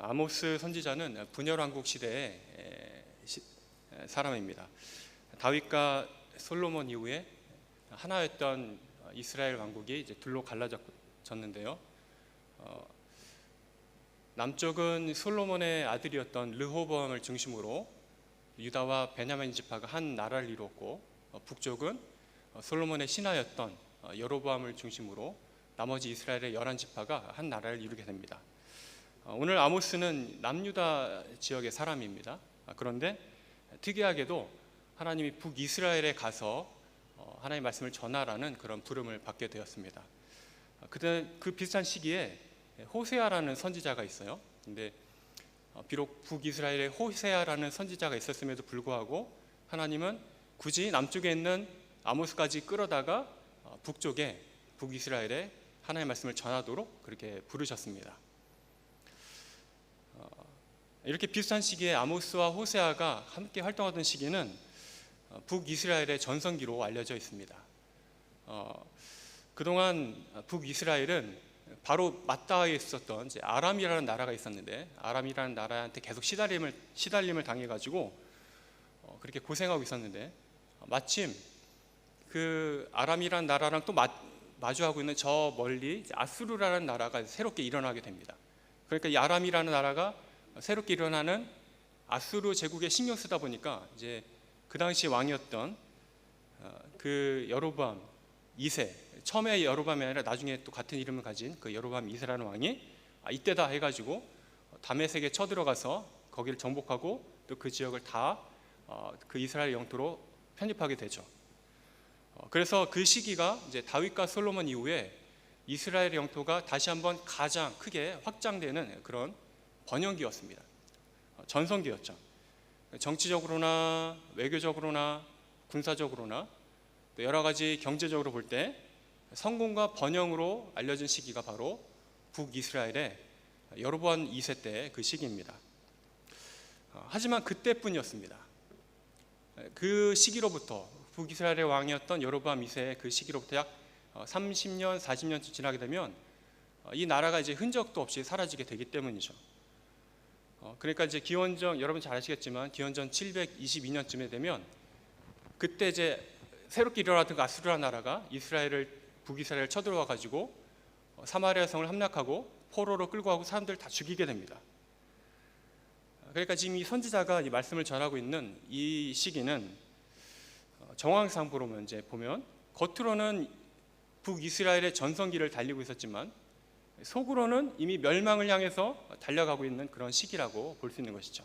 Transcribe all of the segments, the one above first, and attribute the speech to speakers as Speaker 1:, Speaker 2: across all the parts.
Speaker 1: 아모스 선지자는 분열 왕국 시대의 사람입니다. 다윗과 솔로몬 이후에 하나였던 이스라엘 왕국이 이제 둘로 갈라졌는데요. 어, 남쪽은 솔로몬의 아들이었던 르호보암을 중심으로 유다와 베냐민 지파가 한 나라를 이루었고 어, 북쪽은 어, 솔로몬의 신하였던 어, 여로보암을 중심으로 나머지 이스라엘의 열한 지파가 한 나라를 이루게 됩니다. 어, 오늘 아모스는 남유다 지역의 사람입니다. 아, 그런데 특이하게도 하나님이 북이스라엘에 가서 어, 하나님의 말씀을 전하라는 그런 부름을 받게 되었습니다. 아, 그때 그 비슷한 시기에 호세아라는 선지자가 있어요. 근데 어, 비록 북이스라엘에 호세아라는 선지자가 있었음에도 불구하고 하나님은 굳이 남쪽에 있는 아모스까지 끌어다가 어, 북쪽에 북이스라엘에 하나님의 말씀을 전하도록 그렇게 부르셨습니다. 어, 이렇게 비슷한 시기에 아모스와 호세아가 함께 활동하던 시기는 어, 북이스라엘의 전성기로 알려져 있습니다. 어, 그동안 북이스라엘은 바로 맞닿아 있었던 아람이라는 나라가 있었는데 아람이라는 나라한테 계속 시달림을 시달림을 당해 가지고 어, 그렇게 고생하고 있었는데 어, 마침 그 아람이라는 나라랑 또 마, 마주하고 있는 저 멀리 아수르라는 나라가 새롭게 일어나게 됩니다. 그러니까 이 아람이라는 나라가 새롭게 일어나는 아수르 제국에 신경 쓰다 보니까 이제 그 당시 왕이었던 어, 그 여로보암 2세 처음에 여로밤이 아니라 나중에 또 같은 이름을 가진 그 여로밤 2세라는 왕이 아, 이때다 해가지고 다메섹에 쳐들어가서 거기를 정복하고 또 그 지역을 다 그 이스라엘 영토로 편입하게 되죠. 어, 그래서 그 시기가 이제 다윗과 솔로몬 이후에 이스라엘 영토가 다시 한번 가장 크게 확장되는 그런 번영기였습니다. 어, 전성기였죠. 정치적으로나 외교적으로나 군사적으로나 또 여러 가지 경제적으로 볼 때 성공과 번영으로 알려진 시기가 바로 북이스라엘의 여로보암 2세 때 그 시기입니다. 어, 하지만 그때뿐이었습니다. 그 시기로부터 북이스라엘의 왕이었던 여로보암 2세의 그 시기로부터 약 30년, 40년쯤 지나게 되면 어, 이 나라가 이제 흔적도 없이 사라지게 되기 때문이죠. 어, 그러니까 이제 기원전 여러분 잘 아시겠지만 기원전 722년쯤에 되면 그때 이제 새롭게 일어났던 그 아수르라 나라가 이스라엘을 북이스라엘을 쳐들어와 가지고 어, 사마리아 성을 함락하고 포로로 끌고 가고 사람들 다 죽이게 됩니다. 그러니까 지금 이 선지자가 이 말씀을 전하고 있는 이 시기는 어, 정황상 보면 이제 보면 겉으로는 북이스라엘의 전성기를 달리고 있었지만 속으로는 이미 멸망을 향해서 달려가고 있는 그런 시기라고 볼 수 있는 것이죠.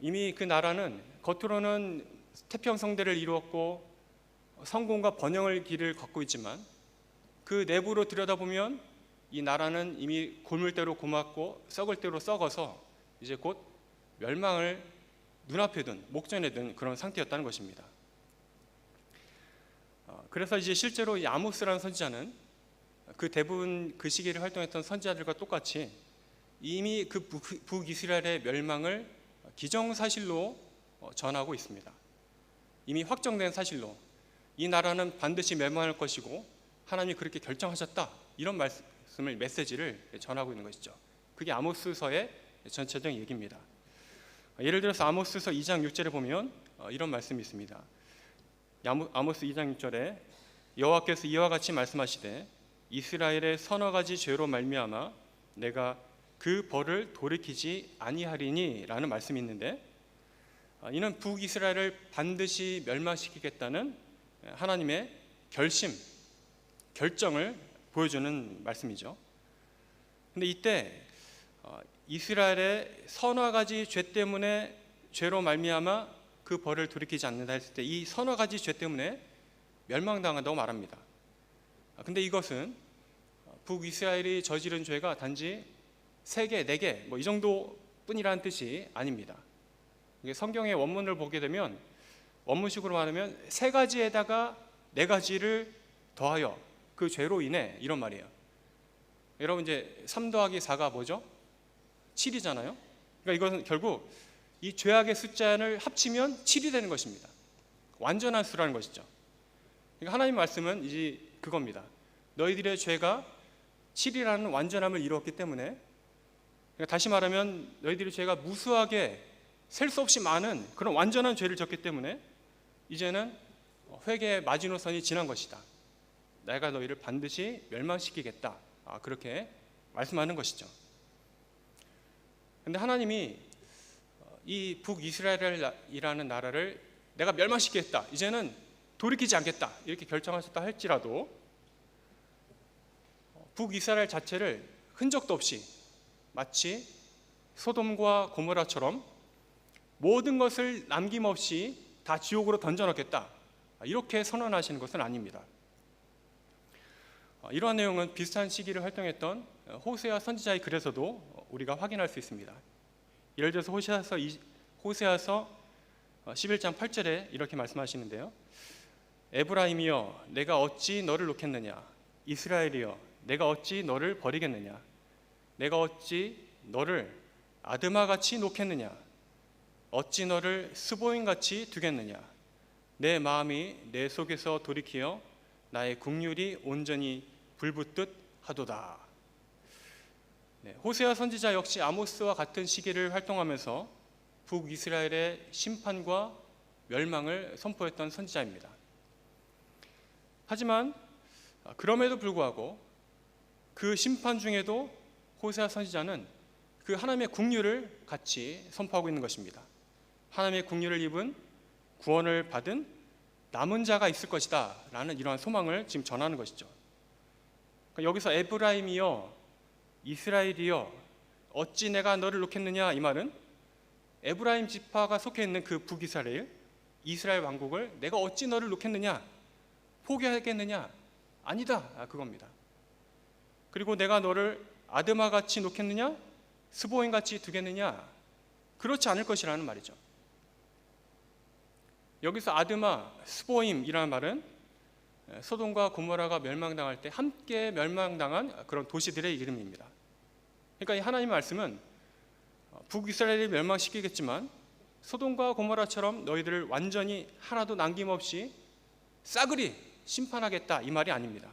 Speaker 1: 이미 그 나라는 겉으로는 태평 성대를 이루었고 성공과 번영을 길을 걷고 있지만 그 내부로 들여다보면 이 나라는 이미 골물대로 고맙고 썩을 대로 썩어서 이제 곧 멸망을 눈앞에 둔 목전에 둔 그런 상태였다는 것입니다. 어, 그래서 이제 실제로 이 아모스라는 선지자는 그 대부분 그 시기를 활동했던 선지자들과 똑같이 이미 그 북- 북이스라엘의 멸망을 기정사실로 어, 전하고 있습니다. 이미 확정된 사실로 이 나라는 반드시 멸망할 것이고 하나님이 그렇게 결정하셨다 이런 말씀을 메시지를 전하고 있는 것이죠. 그게 아모스서의 전체적인 얘기입니다. 예를 들어서 아모스서 2장 6절에 보면 어, 이런 말씀이 있습니다. 아모스 2장 6절에 여호와께서 이와 같이 말씀하시되 이스라엘의 서너 가지 죄로 말미암아 내가 그 벌을 돌이키지 아니하리니라는 말씀이 있는데 아, 이는 북이스라엘을 반드시 멸망시키겠다는 하나님의 결심, 결정을 보여주는 말씀이죠. 근데 이때 어, 이스라엘의 서너 가지 죄 때문에 죄로 말미암아 그 벌을 돌이키지 않는다 했을 때 이 서너 가지 죄 때문에 멸망당한다고 말합니다. 아, 근데 이것은 북이스라엘이 저지른 죄가 단지 세 개, 네 개, 뭐 이 정도뿐이라는 뜻이 아닙니다. 이게 성경의 원문을 보게 되면 원문식으로 말하면 세 가지에다가 네 가지를 더하여 그 죄로 인해 이런 말이에요. 여러분 이제 3 더하기 4가 뭐죠? 7이잖아요. 그러니까 이것은 결국 이 죄악의 숫자를 합치면 7이 되는 것입니다. 완전한 수라는 것이죠. 그러니까 하나님 말씀은 이제 그겁니다. 너희들의 죄가 7이라는 완전함을 이루었기 때문에 그러니까 다시 말하면 너희들이 죄가 무수하게 셀 수 없이 많은 그런 완전한 죄를 졌기 때문에 이제는 회개의 마지노선이 지난 것이다. 내가 너희를 반드시 멸망시키겠다. 아, 그렇게 말씀하는 것이죠. 근데 하나님이 이 북이스라엘이라는 나라를 내가 멸망시키겠다. 이제는 돌이키지 않겠다. 이렇게 결정하셨다 할지라도 북이스라엘 자체를 흔적도 없이 마치 소돔과 고모라처럼 모든 것을 남김없이 다 지옥으로 던져넣겠다. 이렇게 선언하시는 것은 아닙니다. 이러한 내용은 비슷한 시기를 활동했던 호세아 선지자의 글에서도 우리가 확인할 수 있습니다. 예를 들어서 호세아서 호세아서 11장 8절에 이렇게 말씀하시는데요. 에브라임이여 내가 어찌 너를 놓겠느냐 이스라엘이여 내가 어찌 너를 버리겠느냐 내가 어찌 너를 아드마 같이 놓겠느냐 어찌 너를 스보인 같이 두겠느냐 내 마음이 내 속에서 돌이키어 나의 국률이 온전히 불붙듯 하도다. 네, 호세아 선지자 역시 아모스와 같은 시기를 활동하면서 북이스라엘의 심판과 멸망을 선포했던 선지자입니다. 하지만 그럼에도 불구하고 그 심판 중에도 호세아 선지자는 그 하나님의 국률을 같이 선포하고 있는 것입니다. 하나님의 국률을 입은 구원을 받은 남은 자가 있을 것이다 라는 이러한 소망을 지금 전하는 것이죠. 그러니까 여기서 에브라임이여 이스라엘이여 어찌 내가 너를 놓겠느냐 이 말은 에브라임 지파가 속해 있는 그 북이스라엘 이스라엘 왕국을 내가 어찌 너를 놓겠느냐 포기하겠느냐 아니다 아, 그겁니다. 그리고 내가 너를 아드마 같이 놓겠느냐 스보인 같이 두겠느냐 그렇지 않을 것이라는 말이죠. 여기서 아드마, 스보임이라는 말은 소돔과 고모라가 멸망당할 때 함께 멸망당한 그런 도시들의 이름입니다. 그러니까 이 하나님의 말씀은 북이스라엘을 멸망시키겠지만 소돔과 고모라처럼 너희들을 완전히 하나도 남김없이 싸그리 심판하겠다 이 말이 아닙니다.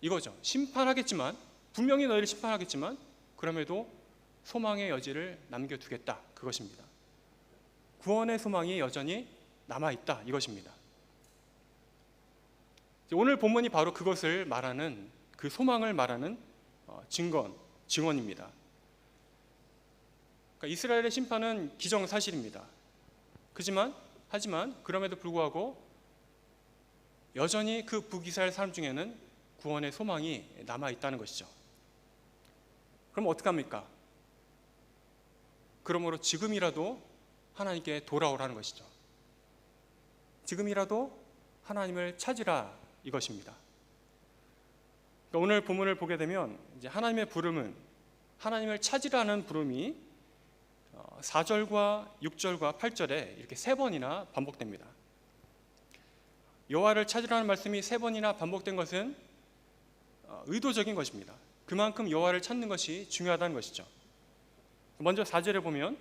Speaker 1: 이거죠. 심판하겠지만 분명히 너희를 심판하겠지만 그럼에도 소망의 여지를 남겨두겠다 그것입니다. 구원의 소망이 여전히 남아 있다 이것입니다. 오늘 본문이 바로 그것을 말하는 그 소망을 말하는 어, 증거 증언입니다. 그러니까 이스라엘의 심판은 기정사실입니다. 그지만 하지만 그럼에도 불구하고 여전히 그 북이스라엘 사람 중에는 구원의 소망이 남아 있다는 것이죠. 그럼 어떻게 합니까? 그러므로 지금이라도 하나님께 돌아오라는 것이죠. 지금이라도 하나님을 찾으라 이것입니다. 그러니까 오늘 본문을 보게 되면 이제 하나님의 부름은 하나님을 찾으라는 부름이 4절과 어, 6절과 8절에 이렇게 세 번이나 반복됩니다. 여호와를 찾으라는 말씀이 세 번이나 반복된 것은 어, 의도적인 것입니다. 그만큼 여호와를 찾는 것이 중요하다는 것이죠. 먼저 4절에 보면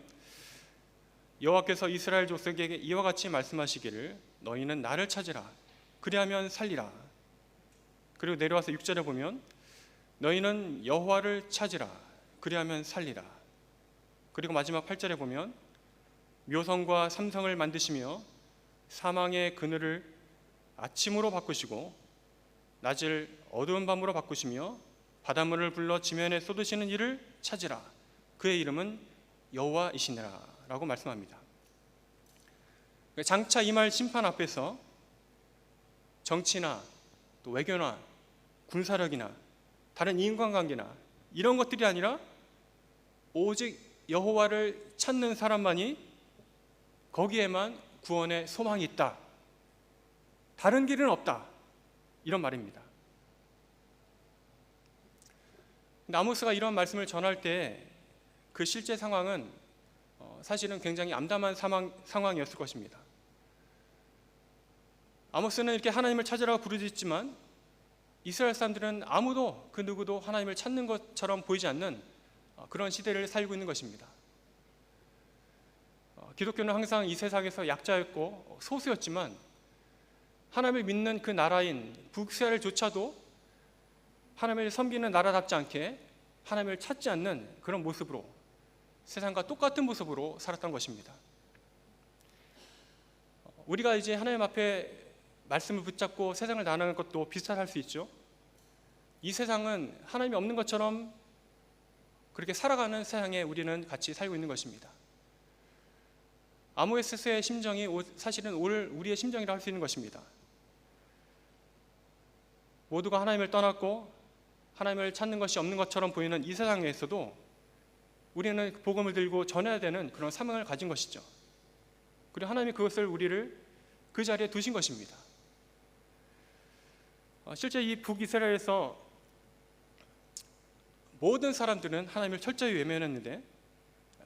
Speaker 1: 여호와께서 이스라엘 족속에게 이와 같이 말씀하시기를 너희는 나를 찾으라 그리하면 살리라 그리고 내려와서 6절에 보면 너희는 여호와를 찾으라 그리하면 살리라 그리고 마지막 8절에 보면 묘성과 삼성을 만드시며 사망의 그늘을 아침으로 바꾸시고 낮을 어두운 밤으로 바꾸시며 바닷물을 불러 지면에 쏟으시는 이를 찾으라 그의 이름은 여호와이시니라 라고 말씀합니다. 장차 이말 심판 앞에서 정치나 또 외교나 군사력이나 다른 인간관계나 이런 것들이 아니라 오직 여호와를 찾는 사람만이 거기에만 구원의 소망이 있다. 다른 길은 없다. 이런 말입니다. 나무스가 이런 말씀을 전할 때 그 실제 상황은 사실은 굉장히 암담한 상황, 상황이었을 것입니다. 아모스는 이렇게 하나님을 찾으라고 부르짖지만 이스라엘 사람들은 아무도 그 누구도 하나님을 찾는 것처럼 보이지 않는 어, 그런 시대를 살고 있는 것입니다. 어, 기독교는 항상 이 세상에서 약자였고 소수였지만 하나님을 믿는 그 나라인 북이스라엘조차도 하나님을 섬기는 나라답지 않게 하나님을 찾지 않는 그런 모습으로 세상과 똑같은 모습으로 살았던 것입니다. 우리가 이제 하나님 앞에 말씀을 붙잡고 세상을 나아가는 것도 비슷할 수 있죠. 이 세상은 하나님이 없는 것처럼 그렇게 살아가는 세상에 우리는 같이 살고 있는 것입니다. 아모에스의 심정이 오- 사실은 오늘 우리의 심정이라 할 수 있는 것입니다. 모두가 하나님을 떠났고 하나님을 찾는 것이 없는 것처럼 보이는 이 세상에서도 우리는 복음을 들고 전해야 되는 그런 사명을 가진 것이죠. 그리고 하나님이 그것을 우리를 그 자리에 두신 것입니다. 어, 실제 이 북이스라엘에서 모든 사람들은 하나님을 철저히 외면했는데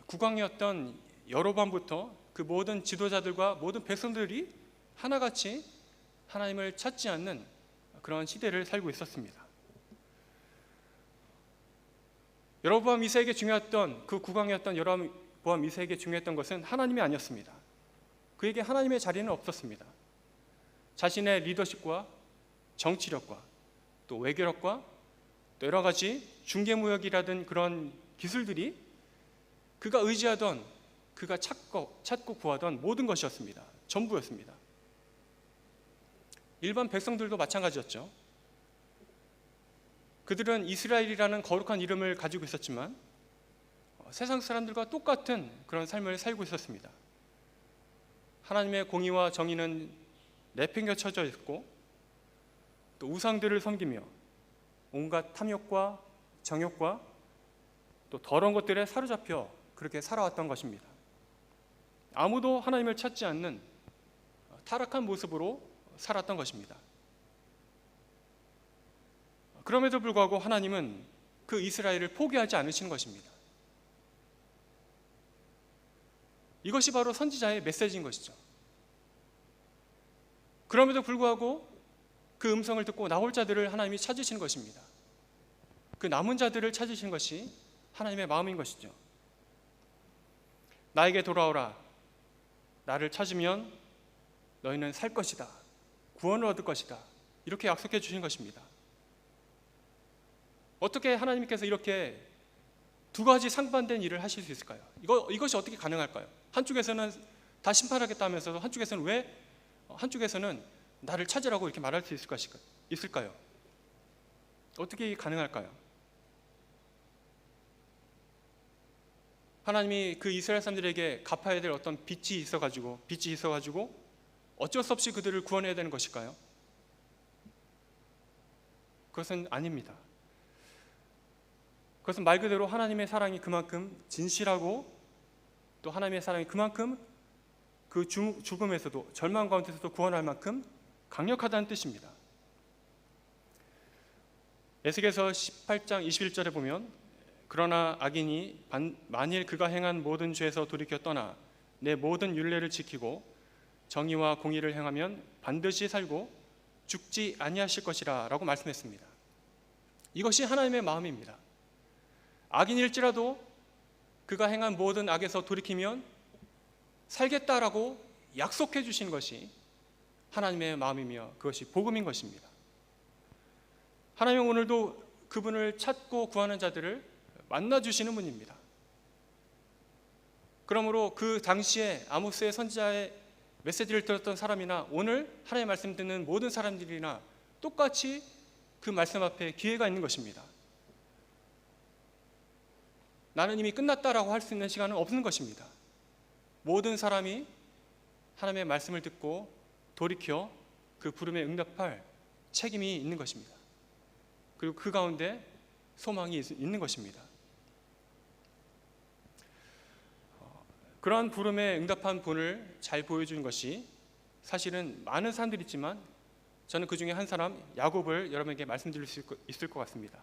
Speaker 1: 국왕이었던 여로밤부터 그 모든 지도자들과 모든 백성들이 하나같이 하나님을 찾지 않는 그런 시대를 살고 있었습니다. 여로보암 2세에게 중요했던 그 국왕이었던 여로보암 2세에게 중요했던 것은 하나님이 아니었습니다. 그에게 하나님의 자리는 없었습니다. 자신의 리더십과 정치력과 또 외교력과 또 여러 가지 중개무역이라든 그런 기술들이 그가 의지하던 그가 찾고 찾고 구하던 모든 것이었습니다. 전부였습니다. 일반 백성들도 마찬가지였죠. 그들은 이스라엘이라는 거룩한 이름을 가지고 있었지만 어, 세상 사람들과 똑같은 그런 삶을 살고 있었습니다. 하나님의 공의와 정의는 내팽겨 쳐져 있고 또 우상들을 섬기며 온갖 탐욕과 정욕과 또 더러운 것들에 사로잡혀 그렇게 살아왔던 것입니다. 아무도 하나님을 찾지 않는 타락한 모습으로 살았던 것입니다. 그럼에도 불구하고 하나님은 그 이스라엘을 포기하지 않으시는 것입니다. 이것이 바로 선지자의 메시지인 것이죠. 그럼에도 불구하고 그 음성을 듣고 나올 자들을 하나님이 찾으시는 것입니다. 그 남은 자들을 찾으시는 것이 하나님의 마음인 것이죠. 나에게 돌아오라. 나를 찾으면 너희는 살 것이다. 구원을 얻을 것이다. 이렇게 약속해 주신 것입니다. 어떻게 하나님께서 이렇게 두 가지 상반된 일을 하실 수 있을까요? 이거 이것이 어떻게 가능할까요? 한쪽에서는 다 심판하겠다면서도 한쪽에서는 왜 한쪽에서는 나를 찾으라고 이렇게 말할 수 있을? 있을까요? 어떻게 가능할까요? 하나님이 그 이스라엘 사람들에게 갚아야 될 어떤 빚이 있어 가지고 빚이 있어 가지고 어쩔 수 없이 그들을 구원해야 되는 것일까요? 그것은 아닙니다. 그것은 말 그대로 하나님의 사랑이 그만큼 진실하고 또 하나님의 사랑이 그만큼 그 주- 죽음에서도 절망 가운데서도 구원할 만큼 강력하다는 뜻입니다. 에스겔서 18장 21절에 보면 그러나 악인이 반- 만일 그가 행한 모든 죄에서 돌이켜 떠나 내 모든 율례를 지키고 정의와 공의를 행하면 반드시 살고 죽지 아니하실 것이라라고 말씀했습니다. 이것이 하나님의 마음입니다. 악인일지라도 그가 행한 모든 악에서 돌이키면 살겠다라고 약속해 주신 것이 하나님의 마음이며 그것이 복음인 것입니다. 하나님은 오늘도 그분을 찾고 구하는 자들을 만나 주시는 분입니다. 그러므로 그 당시에 아모스의 선지자의 메시지를 들었던 사람이나 오늘 하나님의 말씀 듣는 모든 사람들이나 똑같이 그 말씀 앞에 기회가 있는 것입니다. 나는 이미 끝났다라고 할 수 있는 시간은 없는 것입니다. 모든 사람이 하나님의 말씀을 듣고 돌이켜 그 부름에 응답할 책임이 있는 것입니다. 그리고 그 가운데 소망이 있- 있는 것입니다. 그러한 부름에 응답한 분을 잘 보여주는 것이 사실은 많은 사람들이 있지만 저는 그 중에 한 사람 야곱을 여러분에게 말씀드릴 수 있- 있을 것 같습니다.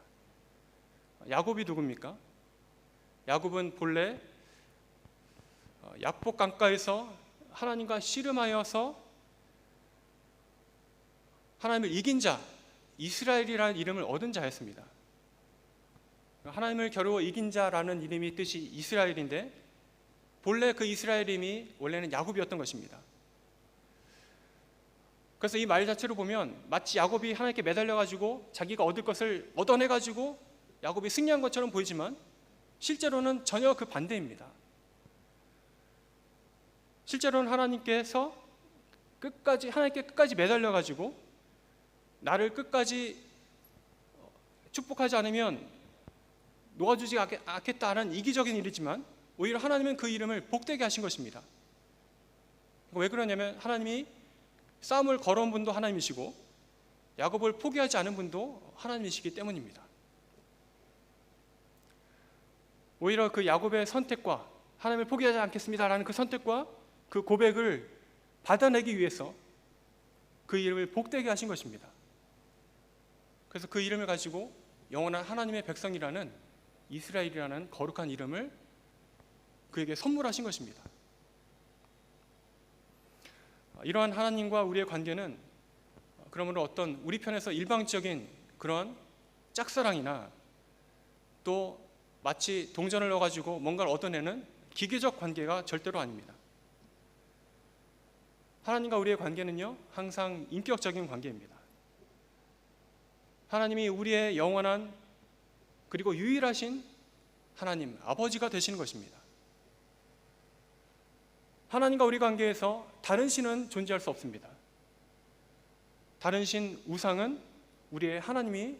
Speaker 1: 야곱이 누굽니까? 야곱은 본래 어, 약복 강가에서 하나님과 씨름하여서 하나님을 이긴 자 이스라엘이라는 이름을 얻은 자였습니다. 하나님을 겨루어 이긴 자라는 이름이 뜻이 이스라엘인데 본래 그 이스라엘 이름이 원래는 야곱이었던 것입니다. 그래서 이 말 자체로 보면 마치 야곱이 하나님께 매달려 가지고 자기가 얻을 것을 얻어내 가지고 야곱이 승리한 것처럼 보이지만 실제로는 전혀 그 반대입니다. 실제로는 하나님께서 끝까지 하나님께 끝까지 매달려 가지고 나를 끝까지 축복하지 않으면 놓아주지 않겠- 않겠다는 이기적인 일이지만 오히려 하나님은 그 이름을 복되게 하신 것입니다. 왜 그러냐면 하나님이 싸움을 걸어온 분도 하나님이시고 야곱을 포기하지 않은 분도 하나님이시기 때문입니다. 오히려 그 야곱의 선택과 하나님을 포기하지 않겠습니다라는 그 선택과 그 고백을 받아내기 위해서 그 이름을 복되게 하신 것입니다. 그래서 그 이름을 가지고 영원한 하나님의 백성이라는 이스라엘이라는 거룩한 이름을 그에게 선물하신 것입니다. 이러한 하나님과 우리의 관계는 그러므로 어떤 우리 편에서 일방적인 그런 짝사랑이나 또 마치 동전을 넣어가지고 뭔가를 얻어내는 기계적 관계가 절대로 아닙니다. 하나님과 우리의 관계는요 항상 인격적인 관계입니다. 하나님이 우리의 영원한 그리고 유일하신 하나님 아버지가 되시는 것입니다. 하나님과 우리 관계에서 다른 신은 존재할 수 없습니다. 다른 신 우상은 우리의 하나님이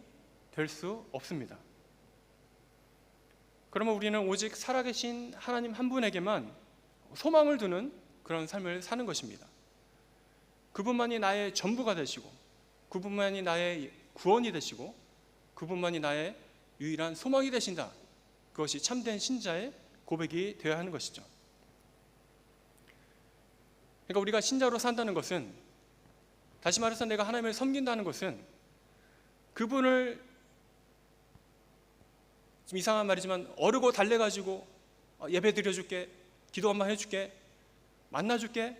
Speaker 1: 될 수 없습니다. 그러면 우리는 오직 살아계신 하나님 한 분에게만 소망을 두는 그런 삶을 사는 것입니다. 그분만이 나의 전부가 되시고, 그분만이 나의 구원이 되시고, 그분만이 나의 유일한 소망이 되신다. 그것이 참된 신자의 고백이 되어야 하는 것이죠. 그러니까 우리가 신자로 산다는 것은 다시 말해서 내가 하나님을 섬긴다는 것은 그분을 좀 이상한 말이지만 어르고 달래가지고 어, 예배 드려줄게 기도 한번 해줄게 만나줄게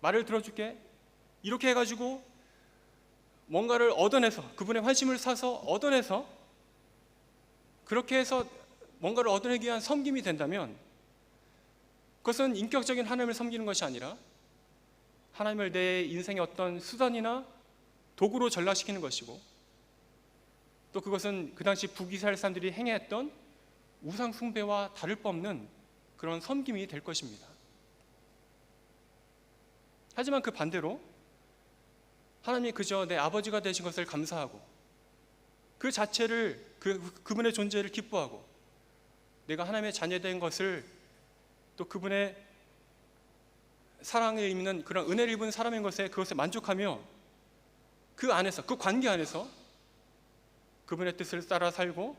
Speaker 1: 말을 들어줄게 이렇게 해가지고 뭔가를 얻어내서 그분의 환심을 사서 얻어내서 그렇게 해서 뭔가를 얻어내기 위한 섬김이 된다면 그것은 인격적인 하나님을 섬기는 것이 아니라 하나님을 내 인생의 어떤 수단이나 도구로 전락시키는 것이고 또 그것은 그 당시 북이스라엘 사람들이 행했던 우상 숭배와 다를 바 없는 그런 섬김이 될 것입니다. 하지만 그 반대로 하나님이 그저 내 아버지가 되신 것을 감사하고 그 자체를 그 그분의 존재를 기뻐하고 내가 하나님의 자녀된 것을 또 그분의 사랑에 있는 그런 은혜를 입은 사람인 것에 그것에 만족하며 그 안에서 그 관계 안에서 그분의 뜻을 따라 살고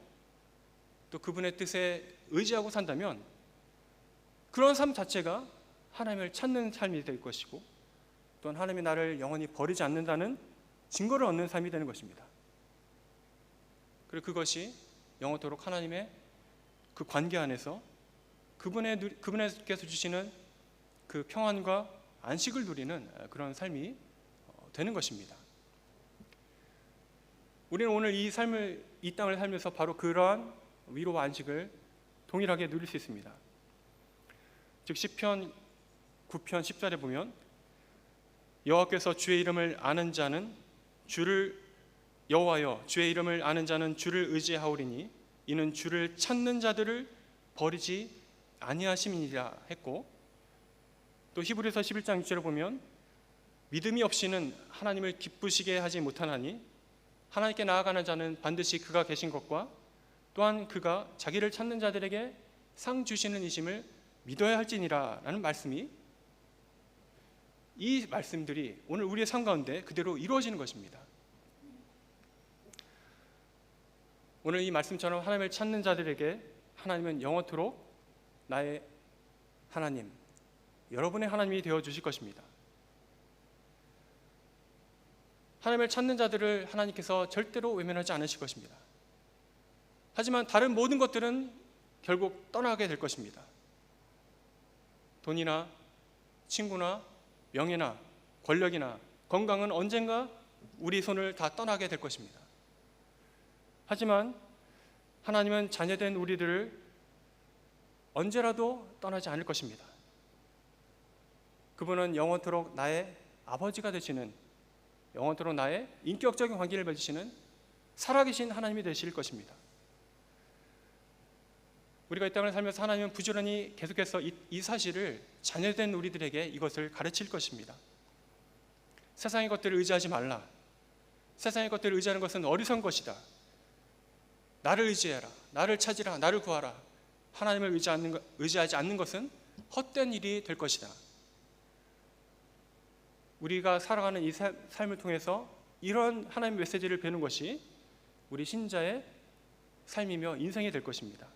Speaker 1: 또 그분의 뜻에 의지하고 산다면 그런 삶 자체가 하나님을 찾는 삶이 될 것이고 또한 하나님이 나를 영원히 버리지 않는다는 증거를 얻는 삶이 되는 것입니다. 그리고 그것이 영원토록 하나님의 그 관계 안에서 그분의 누- 그분께서 주시는 그 평안과 안식을 누리는 그런 삶이 어, 되는 것입니다. 우리는 오늘 이 삶을 이 땅을 살면서 바로 그러한 위로와 안식을 동일하게 누릴 수 있습니다. 즉 시편 9편 10절에 보면 여호와께서 주의 이름을 아는 자는 주를 여호와여 주의 이름을 아는 자는 주를 의지하오리니 이는 주를 찾는 자들을 버리지 아니하심이니라 했고 또 히브리서 11장 6절에 보면 믿음이 없이는 하나님을 기쁘시게 하지 못하나니 하나님께 나아가는 자는 반드시 그가 계신 것과 또한 그가 자기를 찾는 자들에게 상 주시는 이심을 믿어야 할지니라라는 말씀이 이 말씀들이 오늘 우리의 삶 가운데 그대로 이루어지는 것입니다. 오늘 이 말씀처럼 하나님을 찾는 자들에게 하나님은 영원토록 나의 하나님, 여러분의 하나님이 되어 주실 것입니다. 하나님을 찾는 자들을 하나님께서 절대로 외면하지 않으실 것입니다. 하지만 다른 모든 것들은 결국 떠나게 될 것입니다. 돈이나 친구나 명예나 권력이나 건강은 언젠가 우리 손을 다 떠나게 될 것입니다. 하지만 하나님은 자녀된 우리들을 언제라도 떠나지 않을 것입니다. 그분은 영원토록 나의 아버지가 되시는 영원토록 나의 인격적인 관계를 맺으시는 살아계신 하나님이 되실 것입니다. 우리가 이 땅을 살면서 하나님은 부지런히 계속해서 이, 이 사실을 자녀된 우리들에게 이것을 가르칠 것입니다. 세상의 것들을 의지하지 말라. 세상의 것들을 의지하는 것은 어리석은 것이다. 나를 의지해라. 나를 찾으라. 나를 구하라. 하나님을 의지하는, 것- 의지하지 않는 것은 헛된 일이 될 것이다. 우리가 살아가는 이 사- 삶을 통해서 이런 하나님의 메시지를 배우는 것이 우리 신자의 삶이며 인생이 될 것입니다.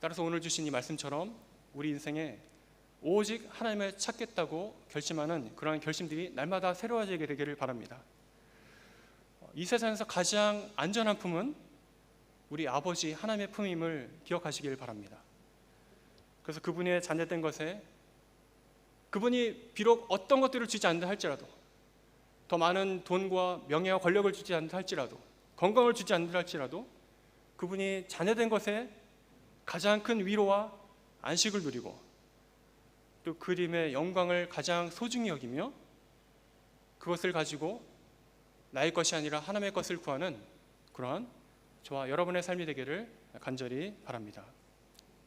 Speaker 1: 따라서 오늘 주신 이 말씀처럼 우리 인생에 오직 하나님을 찾겠다고 결심하는 그러한 결심들이 날마다 새로워지게 되기를 바랍니다. 이 세상에서 가장 안전한 품은 우리 아버지 하나님의 품임을 기억하시길 바랍니다. 그래서 그분의 자녀된 것에 그분이 비록 어떤 것들을 주지 않는다 할지라도 더 많은 돈과 명예와 권력을 주지 않는다 할지라도 건강을 주지 않는다 할지라도 그분이 자녀된 것에 가장 큰 위로와 안식을 누리고 또 그림의 영광을 가장 소중히 여기며 그것을 가지고 나의 것이 아니라 하나님의 것을 구하는 그러한 저와 여러분의 삶이 되기를 간절히 바랍니다.